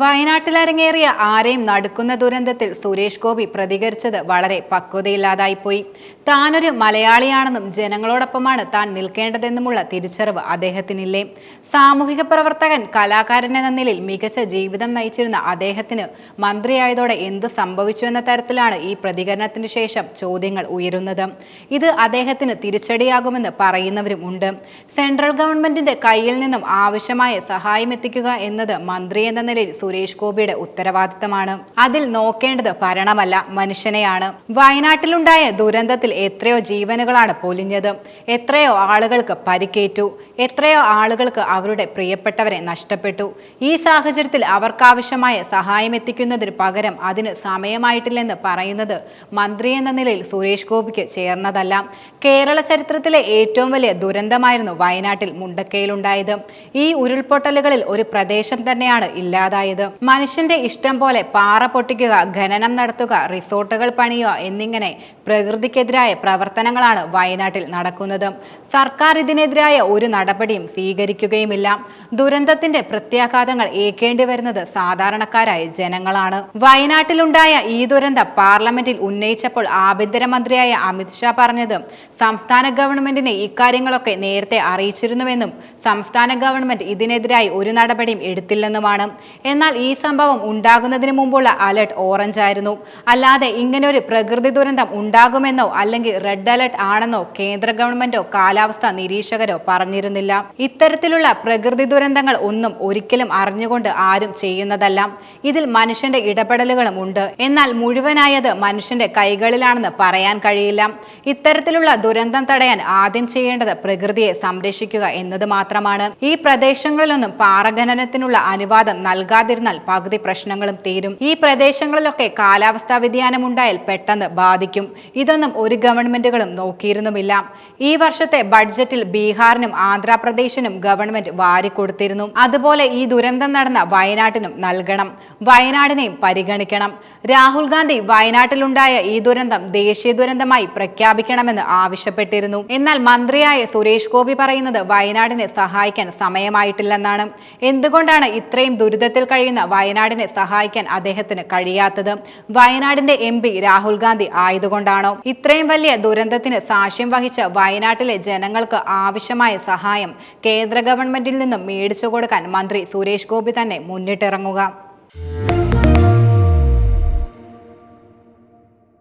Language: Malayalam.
വയനാട്ടിലരങ്ങേറിയ ആരെയും നടുക്കുന്ന ദുരന്തത്തിൽ സുരേഷ് ഗോപി പ്രതികരിച്ചത് വളരെ പക്വതയില്ലാതായിപ്പോയി. താനൊരു മലയാളിയാണെന്നും ജനങ്ങളോടൊപ്പമാണ് താൻ നിൽക്കേണ്ടതെന്നുമുള്ള തിരിച്ചറിവ് അദ്ദേഹത്തിനില്ലേ. സാമൂഹിക പ്രവർത്തകൻ കലാകാരൻ എന്ന നിലയിൽ മികച്ച ജീവിതം നയിച്ചിരുന്ന അദ്ദേഹത്തിന് മന്ത്രിയായതോടെ എന്ത് സംഭവിച്ചു എന്ന തരത്തിലാണ് ഈ പ്രതികരണത്തിന് ശേഷം ചോദ്യങ്ങൾ ഉയരുന്നത്. ഇത് അദ്ദേഹത്തിന് തിരിച്ചടിയാകുമെന്ന് പറയുന്നവരും ഉണ്ട്. സെൻട്രൽ ഗവൺമെന്റിന്റെ കയ്യിൽ നിന്നും ആവശ്യമായ സഹായം എത്തിക്കുക എന്നത് മന്ത്രി എന്ന നിലയിൽ സുരേഷ് ഗോപിയുടെ ഉത്തരവാദിത്തമാണ്. അതിൽ നോക്കേണ്ടത് ഭരണമല്ല മനുഷ്യനെയാണ്. വയനാട്ടിലുണ്ടായ ദുരന്തത്തിൽ എത്രയോ ജീവനുകളാണ് പൊലിഞ്ഞത്. എത്രയോ ആളുകൾക്ക് പരിക്കേറ്റു. എത്രയോ ആളുകൾക്ക് അവരുടെ പ്രിയപ്പെട്ടവരെ നഷ്ടപ്പെട്ടു. ഈ സാഹചര്യത്തിൽ അവർക്കാവശ്യമായ സഹായം എത്തിക്കുന്നതിന് പകരം അതിന് സമയമായിട്ടില്ലെന്ന് പറയുന്നത് മന്ത്രി എന്ന നിലയിൽ സുരേഷ് ഗോപിക്ക് ചേർന്നതല്ല. കേരള ചരിത്രത്തിലെ ഏറ്റവും വലിയ ദുരന്തമായിരുന്നു വയനാട്ടിൽ മുണ്ടക്കയിലുണ്ടായത്. ഈ ഉരുൾപൊട്ടലുകളിൽ ഒരു പ്രദേശം തന്നെയാണ് ഇല്ലാതായത്. മനുഷ്യന്റെ ഇഷ്ടം പോലെ പാറ പൊട്ടിക്കുക ഖനനം നടത്തുക റിസോർട്ടുകൾ പണിയുക എന്നിങ്ങനെ പ്രകൃതിക്കെതിരായ പ്രവർത്തനങ്ങളാണ് വയനാട്ടിൽ നടക്കുന്നത്. സർക്കാർ ഇതിനെതിരായ ഒരു നടപടിയും സ്വീകരിക്കുകയുമില്ല. ദുരന്തത്തിന്റെ പ്രത്യാഘാതങ്ങൾ ഏൽക്കേണ്ടി വരുന്നത് സാധാരണക്കാരായ ജനങ്ങളാണ്. വയനാട്ടിലുണ്ടായ ഈ ദുരന്തം പാർലമെന്റിൽ ഉന്നയിച്ചപ്പോൾ ആഭ്യന്തരമന്ത്രിയായ അമിത്ഷാ പറഞ്ഞത് സംസ്ഥാന ഗവൺമെന്റിനെ ഇക്കാര്യങ്ങളൊക്കെ നേരത്തെ അറിയിച്ചിരുന്നുവെന്നും സംസ്ഥാന ഗവൺമെന്റ് ഇതിനെതിരായി ഒരു നടപടിയും എടുത്തില്ലെന്നുമാണ്. എന്നാൽ ഈ സംഭവം ഉണ്ടാകുന്നതിന് മുമ്പുള്ള അലർട്ട് ഓറഞ്ച് ആയിരുന്നു. അല്ലാതെ ഇങ്ങനൊരു പ്രകൃതി ദുരന്തം ഉണ്ടാകുമെന്നോ അല്ലെങ്കിൽ റെഡ് അലർട്ട് ആണെന്നോ കേന്ദ്ര ഗവൺമെന്റോ കാലാവസ്ഥാ നിരീക്ഷകരോ പറഞ്ഞിരുന്നില്ല. ഇത്തരത്തിലുള്ള പ്രകൃതി ദുരന്തങ്ങൾ ഒന്നും ഒരിക്കലും അറിഞ്ഞുകൊണ്ട് ആരും ചെയ്യുന്നതല്ല. ഇതിൽ മനുഷ്യന്റെ ഇടപെടലുകളും ഉണ്ട്. എന്നാൽ മുഴുവനായത് മനുഷ്യന്റെ കൈകളിലാണെന്ന് പറയാൻ കഴിയില്ല. ഇത്തരത്തിലുള്ള ദുരന്തം തടയാൻ ആദ്യം ചെയ്യേണ്ടത് പ്രകൃതിയെ സംരക്ഷിക്കുക എന്നത് മാത്രമാണ്. ഈ പ്രദേശങ്ങളിലൊന്നും പാറഖനനത്തിനുള്ള അനുവാദം നൽകാതിരുന്നാൽ പകുതി പ്രശ്നങ്ങളും തീരും. ഈ പ്രദേശങ്ങളിലൊക്കെ കാലാവസ്ഥാ വ്യതിയാനം ഉണ്ടായാൽ പെട്ടെന്ന് ബാധിക്കും. ഇതൊന്നും ഒരു ഗവൺമെന്റുകളും നോക്കിയിരുന്നുമില്ല. ഈ വർഷത്തെ ബഡ്ജറ്റിൽ ബീഹാറിനും ആന്ധ്രാപ്രദേശിനും ഗവൺമെന്റ് വാരിക്കൊടുത്തിരുന്നു. അതുപോലെ ഈ ദുരന്തം നടന്ന വയനാട്ടിനും നൽകണം. വയനാടിനെയും പരിഗണിക്കണം. രാഹുൽ ഗാന്ധി വയനാട്ടിലുണ്ടായ ഈ ദുരന്തം ദേശീയ ദുരന്തമായി പ്രഖ്യാപിക്കണമെന്ന് ആവശ്യപ്പെട്ടിരുന്നു. എന്നാൽ മന്ത്രിയായ സുരേഷ് ഗോപി പറയുന്നത് വയനാടിനെ സഹായിക്കാൻ സമയമായിട്ടില്ലെന്നാണ്. എന്തുകൊണ്ടാണ് ഇത്രയും ദുരിതത്തിൽ കഴിയുന്ന വയനാടിനെ സഹായിക്കാൻ അദ്ദേഹത്തിന് കഴിയാത്തത്. വയനാടിന്റെ എം പി രാഹുൽ ഗാന്ധി ആയതുകൊണ്ടാണോ? ഇത്രയും വലിയ ദുരന്തത്തിന് സാക്ഷ്യം വഹിച്ച വയനാട്ടിലെ ജനങ്ങൾക്ക് ആവശ്യമായ സഹായം കേന്ദ്ര ഗവൺമെന്റിൽ നിന്നും മേടിച്ചു കൊടുക്കാൻ മന്ത്രി സുരേഷ് ഗോപി തന്നെ മുന്നിട്ടിറങ്ങുക.